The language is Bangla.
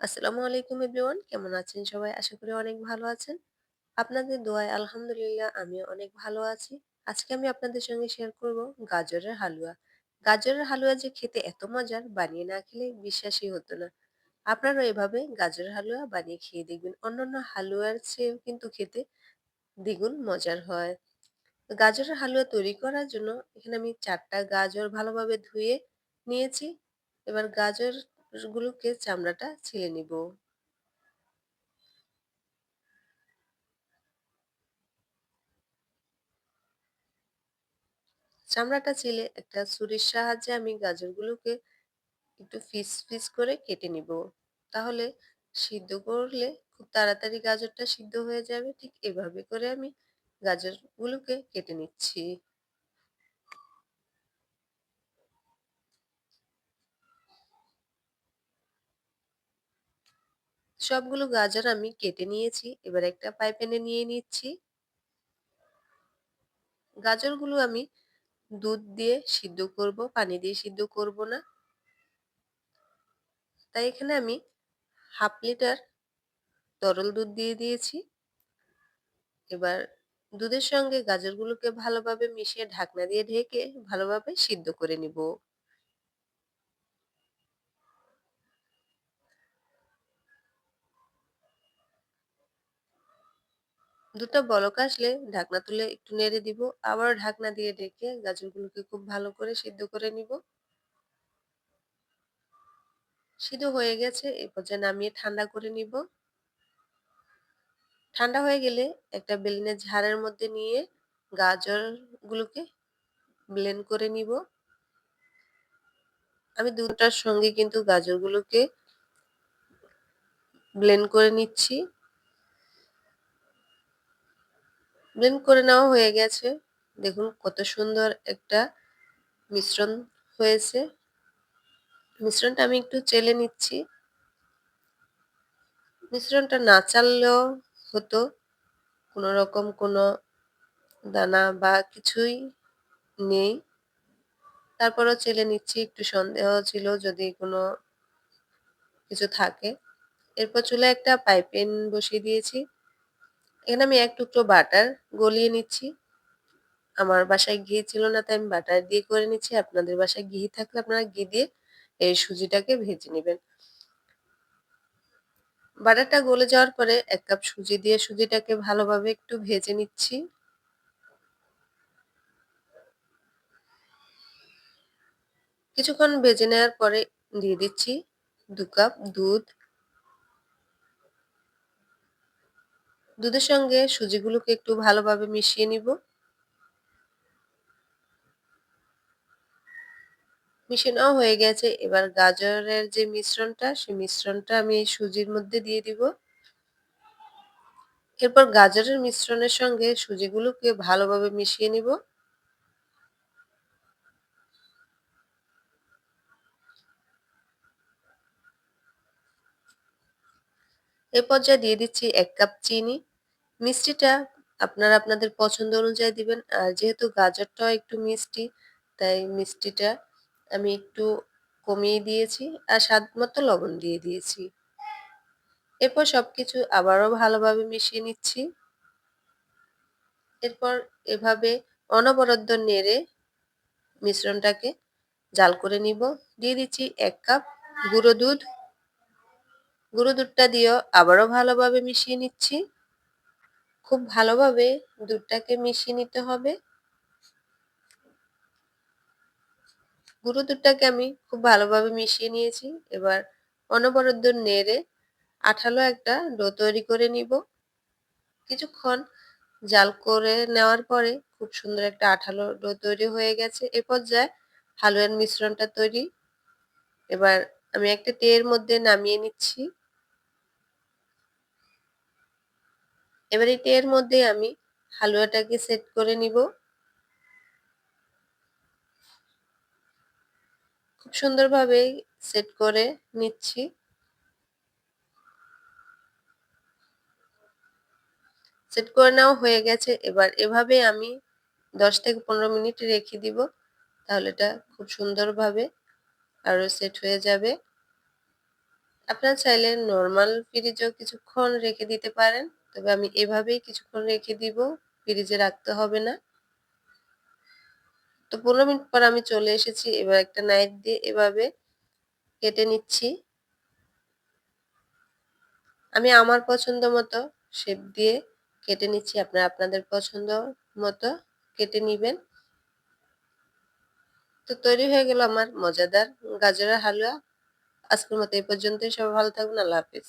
আসসালামু আলাইকুম এভরিওয়ান, কেমন আছেন সবাই? আশা করি অনেক ভালো আছেন। আপনাদের দোয়ায় আলহামদুলিল্লাহ আমিও অনেক ভালো আছি। আজকে আমি আপনাদের সঙ্গে শেয়ার করব গাজরের হালুয়া। গাজরের হালুয়া যে খেতে এত মজার, বানিয়ে না খেলে বিশ্বাসই হতো না। আপনারা এভাবে গাজরের হালুয়া বানিয়ে খেয়ে দেখবেন। অন্যান্য হালুয়ার চেয়েও কিন্তু খেতে দ্বিগুণ মজার হয়। গাজরের হালুয়া তৈরি করার জন্য এখানে আমি চারটা গাজর ভালোভাবে ধুয়ে নিয়েছি। এবার গাজরগুলোকে চামড়াটা ছিলে নিব। চামড়াটা ছিলে একটা ছুরির সাহায্যে আমি গাজরগুলোকে একটু ফিস ফিস করে কেটে নিব। তাহলে সিদ্ধ করলে খুব তাড়াতাড়ি গাজরটা সিদ্ধ হয়ে যাবে। ঠিক এভাবে করে আমি গাজরগুলোকে কেটে নিচ্ছি। সবগুলো গাজর আমি কেটে নিয়েছি, এবার একটা পাইপ্যানে নিয়ে নিচ্ছি। গাজরগুলো আমি দুধ দিয়ে সিদ্ধ করব, পানি দিয়ে সিদ্ধ করব না। তাই এখানে আমি হাফ লিটার তরল দুধ দিয়ে দিয়েছি। এবার দুধের সঙ্গে গাজরগুলোকে ভালোভাবে মিশিয়ে ঢাকনা দিয়ে ঢেকে ভালোভাবে সিদ্ধ করে নিব। দুধটা বলক আসলে ঢাকনা তুলে একটু নেড়ে দিব। আবার ঢাকনা দিয়ে ঢেকে গাজরগুলোকে খুব ভালো করে সিদ্ধ করে নিব। সিদ্ধ হয়ে গেছে এই পর্যায়ে নামিয়ে ঠান্ডা করে নিব। ঠান্ডা হয়ে গেলে একটা বেলিনের ঝাড়ের মধ্যে নিয়ে গাজরগুলোকে ব্লেন্ড করে নিব। আমি দুধটার সঙ্গে কিন্তু গাজরগুলোকে ব্লেন্ড করে নিচ্ছি। ব্লেন্ড করে নেওয়া হয়ে গেছে। দেখুন কত সুন্দর একটা মিশ্রণ হয়েছে। মিশ্রণটা আমি একটু চেলে নিচ্ছি। মিশ্রণটা না চাললেও হতো। কোনো রকম কোনো দানা বা কিছুই নেই। তারপরও চেলে নিচ্ছি, একটু সন্দেহ ছিল যদি কোনো কিছু থাকে। এরপর চুলে একটা পাইপেন বসিয়ে দিয়েছি। এখানে আমি এক টুকরো বাটার গলিয়ে নিচ্ছি। আমার বাসায় ঘি ছিল না, তাই আমি বাটার দিয়ে করে নিচ্ছি। আপনাদের বাসায় ঘি থাকলে আপনারা ঘি দিয়ে এই সুজিটাকে ভেজে নেবেন। বাটারটা গলে যাওয়ার পরে এক কাপ সুজি দিয়ে সুজিটাকে ভালোভাবে একটু ভেজে নিচ্ছি। কিছুক্ষণ ভেজে নেওয়ার পরে দিয়ে দিচ্ছি দু কাপ দুধ। দুধের সঙ্গে সুজিগুলোকে একটু ভালোভাবে মিশিয়ে নিব। মিশিয়ে নেওয়া হয়ে গেছে। এবার গাজরের যে মিশ্রণটা, সেই মিশ্রণটা আমি সুজির মধ্যে দিয়ে দিব। এরপর গাজরের মিশ্রণের সঙ্গে সুজিগুলোকে ভালোভাবে মিশিয়ে নিব। এ পর্যায়ে দিয়ে দিচ্ছি এক কাপ চিনি। মিষ্টিটা আপনারা আপনাদের পছন্দ অনুযায়ী দিবেন। আর যেহেতু গাজরটাও একটু মিষ্টি, তাই মিষ্টিটা আমি একটু কমিয়ে দিয়েছি আর স্বাদ মতো লবণ দিয়ে দিয়েছি। এরপর সবকিছু আবারও ভালোভাবে মিশিয়ে নিচ্ছি। এরপর এভাবে অনবরত নেড়ে মিশ্রণটাকে জাল করে নিব। দিয়ে দিচ্ছি এক কাপ গুঁড়ো দুধ। গুঁড়ো দুধটা দিয়েও আবারও ভালোভাবে মিশিয়ে নিচ্ছি। খুব ভালোভাবে দুধটাকে মিশিয়ে নিতে হবে। গুঁড়ো দুধটাকে আমি খুব ভালোভাবে মিশিয়ে নিয়েছি। এবার অনবরত নেড়ে আঠালো একটা ডো তৈরি করে নিব। কিছুক্ষণ জাল করে নেওয়ার পরে খুব সুন্দর একটা আঠালো ডো তৈরি হয়ে গেছে। এ পর্যায়ে হালুয়ার মিশ্রণটা তৈরি। এবার আমি একটা টের মধ্যে নামিয়ে নিচ্ছি। এবার এই টের মধ্যে আমি হালুয়াটাকে সেট করে নিব। খুব সুন্দরভাবে সেট করে নিচ্ছি। সেট করে নেওয়া হয়ে গেছে। এবার এভাবে আমি দশ থেকে পনেরো মিনিট রেখে দিব, তাহলে এটা খুব সুন্দরভাবে আরও সেট হয়ে যাবে। আপনার চাইলে নর্মাল ফ্রিজেও কিছুক্ষণ রেখে দিতে পারেন। তবে আমি এভাবেই কিছুক্ষণ রেখে দিব, ফ্রিজে রাখতে হবে না। তো পনেরো মিনিট পর আমি চলে এসেছি, এবার একটা নাইফ দিয়ে এভাবে কেটে নিচ্ছি। আমি আমার পছন্দ মতো শেপ দিয়ে কেটে নিচ্ছি, আপনারা আপনাদের পছন্দ মতো কেটে নিবেন। তো তৈরি হয়ে গেল আমার মজাদার গাজরের হালুয়া। আজকের মতো এই পর্যন্তই, সবাই ভালো থাকবেন, আল্লাহ হাফিজ।